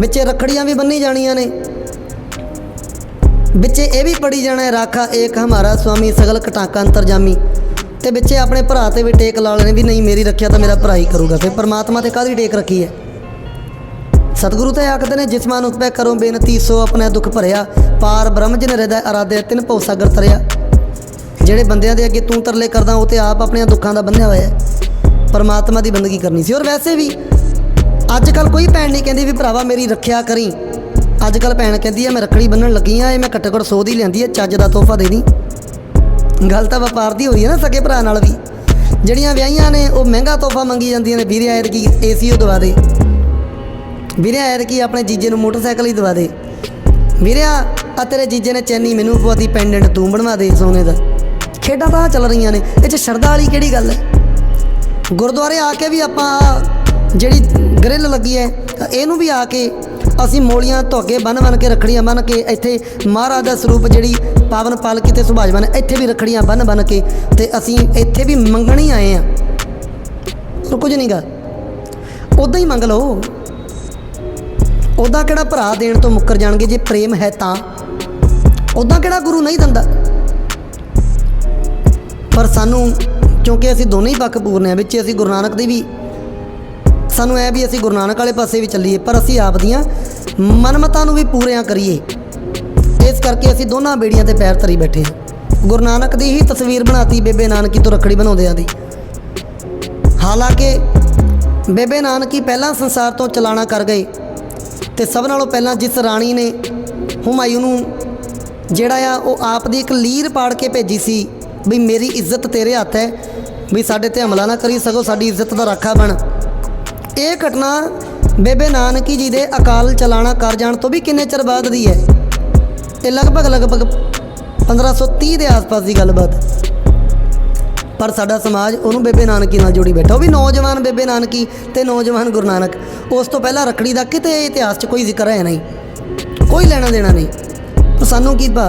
ਵਿੱਚ ਰਖੜੀਆਂ ਵੀ ਬੰਨੀ ਜਾਣੀਆਂ ਨੇ। ਵਿੱਚ ਇਹ ਵੀ ਪੜੀ ਜਾਣਾ ਹੈ, ਰਾਖਾ ਏਕ ਹਮਾਰਾ ਸੁਆਮੀ ਸਗਲ ਕਟਾਕਾ ਅੰਤਰਜਾਮੀ। ਤੇ ਵਿੱਚ ਆਪਣੇ ਭਰਾ ਤੇ ਵੀ ਟੇਕ ਲਾ ਲੈਣੇ ਵੀ ਨਹੀਂ, ਮੇਰੀ ਰੱਖਿਆ ਤਾਂ ਮੇਰਾ ਭਰਾ ਹੀ ਕਰੂਗਾ। ਫਿਰ ਪਰਮਾਤਮਾ ਤੇ ਕਾਹਦੀ ਟੇਕ ਰੱਖੀ ਹੈ? ਸਤਿਗੁਰੂ ਤੇ ਆਖਦੇ ਨੇ, ਜਿਸ ਮਨ ਉਤਪੈ ਕਰੋ ਬੇਨਤੀ, ਸੋ ਆਪਣੇ ਦੁੱਖ ਭਰਿਆ। ਪਾਰ ਬ੍ਰਹਮ ਜਨ ਹਿਰਦੈ ਅਰਾਧਿਆ ਤਿਨ ਭਉ ਸਾਗਰ ਤਰਿਆ। ਜਿਹੜੇ ਬੰਦਿਆਂ ਦੇ ਅੱਗੇ ਤੂੰ ਤਰਲੇ ਕਰਦਾ, ਉਹ ਤੇ ਆਪ ਆਪਣੇ ਦੁੱਖਾਂ ਦਾ ਬੰਨਿਆ ਹੋਇਆ ਹੈ। ਪਰਮਾਤਮਾ ਦੀ ਬੰਦਗੀ ਕਰਨੀ ਸੀ। ਔਰ ਵੈਸੇ ਵੀ ਅੱਜ ਕੱਲ ਕੋਈ ਭੈਣ ਨਹੀਂ ਕਹਿੰਦੀ ਵੀ ਭਰਾਵਾ ਮੇਰੀ ਰੱਖਿਆ ਕਰੀ। ਅੱਜ ਕੱਲ ਭੈਣ ਕਹਿੰਦੀ ਆ, ਮੈਂ ਰੱਖੜੀ ਬੰਨਣ ਲੱਗੀ ਆ, ਇਹ ਮੈਂ ਘੱਟੋ ਘੱਟ 100 ਦੀ ਲਿਆਂਦੀ ਹੈ ਚੱਜ ਦਾ ਤੋਹਫਾ ਦੇਣੀ। ਗੱਲ ਤਾਂ ਵਪਾਰ ਦੀ ਹੋ ਰਹੀ ਹੈ ਨਾ ਸਕੇ ਭਰਾ ਨਾਲ ਵੀ। ਜਿਹੜੀਆਂ ਵਿਆਹੀਆਂ ਨੇ, ਉਹ ਮਹਿੰਗਾ ਤੋਹਫਾ ਮੰਗੀ ਜਾਂਦੀਆਂ ਨੇ, ਵੀਰੇ ਆਇਰ ਕੀ ਏਸੀ ਉਹ ਦਵਾ ਦੇ। ਵੀਰੇ ਆਇਰ ਕੀ ਆਪਣੇ ਜੀਜੇ ਨੂੰ ਮੋਟਰਸਾਈਕਲ ਹੀ ਦਵਾ ਦੇ। ਵੀਰੇ ਆ ਤੇਰੇ ਜੀਜੇ ਨੇ ਚੈਨੀ ਮੈਨੂੰ ਪਵਾਤੀ ਪੈਂਡੈਂਟ ਤੂੰ ਬਣਵਾ ਦੇ ਸੋਨੇ ਦਾ। ਖੇਡਾਂ ਤਾਂ ਚੱਲ ਰਹੀਆਂ ਨੇ, ਇਹ 'ਚ ਸ਼ਰਧਾ ਵਾਲੀ ਕਿਹੜੀ ਗੱਲ ਹੈ? ਗੁਰਦੁਆਰੇ ਆ ਕੇ ਵੀ ਆਪਾਂ ਜਿਹੜੀ ਗ੍ਰਿਲ ਲੱਗੀ ਹੈ ਇਹਨੂੰ ਵੀ ਆ ਕੇ ਅਸੀਂ ਮੋਲੀਆਂ ਧੋਗੇ ਬੰਨ ਬੰਨ ਕੇ ਰੱਖੜੀਆਂ ਬੰਨ ਕੇ ਇੱਥੇ ਮਹਾਰਾਜ ਦਾ ਸਰੂਪ ਜਿਹੜੀ ਪਾਵਨ ਪਾਲਕੀ ਤੇ ਸੁਭਾਜਵਾਨ ਹੈ, ਇੱਥੇ ਵੀ ਰੱਖੜੀਆਂ ਬੰਨ ਬੰਨ ਕੇ ਤੇ ਅਸੀਂ ਇੱਥੇ ਵੀ ਮੰਗਣੀ ਆਏ ਆ। ਹੋਰ ਕੁਝ ਨਹੀਂਗਾ ਉਦਾਂ ਹੀ ਮੰਗ ਲਓ। ਉਦਾਂ ਕਿਹੜਾ ਭਰਾ ਦੇਣ ਤੋਂ ਮੁੱਕਰ ਜਾਣਗੇ ਜੇ ਪ੍ਰੇਮ ਹੈ ਤਾਂ? ਉਦਾਂ ਕਿਹੜਾ ਗੁਰੂ ਨਹੀਂ ਦਿੰਦਾ? ਪਰ ਸਾਨੂੰ ਕਿਉਂਕਿ ਅਸੀਂ ਦੋਨੇ ਹੀ ਪੱਖ ਪੂਰਨੇ ਆ ਵਿੱਚ ਅਸੀਂ ਗੁਰੂ ਨਾਨਕ ਦੀ ਵੀ ਸਾਨੂੰ ਐ ਵੀ ਅਸੀਂ ਗੁਰੂ ਨਾਨਕ ਵਾਲੇ ਪਾਸੇ ਵੀ ਚੱਲੀਏ, ਪਰ ਅਸੀਂ ਆਪ ਦੀਆਂ ਮਨਮਤਾਂ ਨੂੰ ਵੀ ਪੂਰੀਆਂ ਕਰੀਏ। ਇਸ ਕਰਕੇ ਅਸੀਂ ਦੋਨਾਂ ਬੇੜੀਆਂ ਤੇ ਪੈਰ ਧਰੀ ਬੈਠੇ ਗੁਰੂ ਨਾਨਕ ਦੀ ਹੀ ਤਸਵੀਰ ਬਣਾਤੀ ਬੇਬੇ ਨਾਨਕੀ ਤੋਂ ਰੱਖੜੀ ਬਣਾਉਂਦਿਆਂ ਦੀ। ਹਾਲਾਂਕਿ ਬੇਬੇ ਨਾਨਕੀ ਪਹਿਲਾਂ ਸੰਸਾਰ ਤੋਂ ਚਲਾਣਾ ਕਰ ਗਏ ਤੇ ਸਭ ਨਾਲੋਂ ਪਹਿਲਾਂ ਜਿਸ ਰਾਣੀ ਨੇ ਹੁਮਾਯੂੰ ਨੂੰ ਜਿਹੜਾ ਆ ਉਹ ਆਪ ਦੀ ਇੱਕ ਲੀਰ ਪਾੜ ਕੇ ਭੇਜੀ ਸੀ ਵੀ ਮੇਰੀ ਇੱਜ਼ਤ ਤੇਰੇ ਹੱਥ ਹੈ, ਵੀ ਸਾਡੇ ਤੇ ਹਮਲਾ ਨਾ ਕਰੀ, ਸਗੋਂ ਸਾਡੀ ਇੱਜ਼ਤ ਦਾ ਰਾਖਾ ਬਣ। ਇਹ ਘਟਨਾ ਬੇਬੇ ਨਾਨਕੀ ਜੀ ਦੇ ਅਕਾਲ ਚਲਾਣਾ ਕਰ ਜਾਣ ਤੋਂ ਵੀ ਕਿੰਨੇ ਚਿਰ ਬਾਅਦ ਦੀ ਹੈ? ਇਹ ਲਗਭਗ ਲਗਭਗ 1530 ਦੇ ਆਸ-ਪਾਸ ਦੀ ਗੱਲਬਾਤ ਹੈ। ਪਰ ਸਾਡਾ ਸਮਾਜ ਉਹਨੂੰ ਬੇਬੇ ਨਾਨਕੀ ਨਾਲ ਜੋੜੀ ਬੈਠਾ। ਉਹ ਵੀ ਨੌਜਵਾਨ ਬੇਬੇ ਨਾਨਕੀ ਤੇ ਨੌਜਵਾਨ ਗੁਰੂ ਨਾਨਕ। ਉਸ ਤੋਂ ਪਹਿਲਾਂ ਰੱਖੜੀ ਦਾ ਕਿਤੇ ਇਤਿਹਾਸ 'ਚ ਕੋਈ ਜ਼ਿਕਰ ਹੈ ਨਹੀਂ। ਕੋਈ ਲੈਣਾ ਦੇਣਾ ਨਹੀਂ। ਸਾਨੂੰ ਕੀ ਪਾ?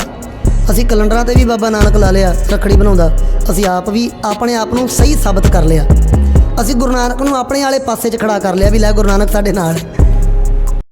ਅਸੀਂ ਕੈਲੰਡਰਾਂ ਤੇ ਵੀ ਬਾਬਾ ਨਾਨਕ ਲਾ ਲਿਆ ਰੱਖੜੀ ਬਣਾਉਂਦਾ। ਅਸੀਂ ਆਪ ਵੀ ਆਪਣੇ ਆਪ ਨੂੰ ਸਹੀ ਸਾਬਤ ਕਰ ਲਿਆ। ਅਸੀਂ ਗੁਰੂ ਨਾਨਕ ਨੂੰ ਆਪਣੇ ਵਾਲੇ ਪਾਸੇ 'ਚ ਖੜਾ ਕਰ ਲਿਆ ਵੀ ਲੈ ਗੁਰੂ ਨਾਨਕ ਸਾਡੇ ਨਾਲ।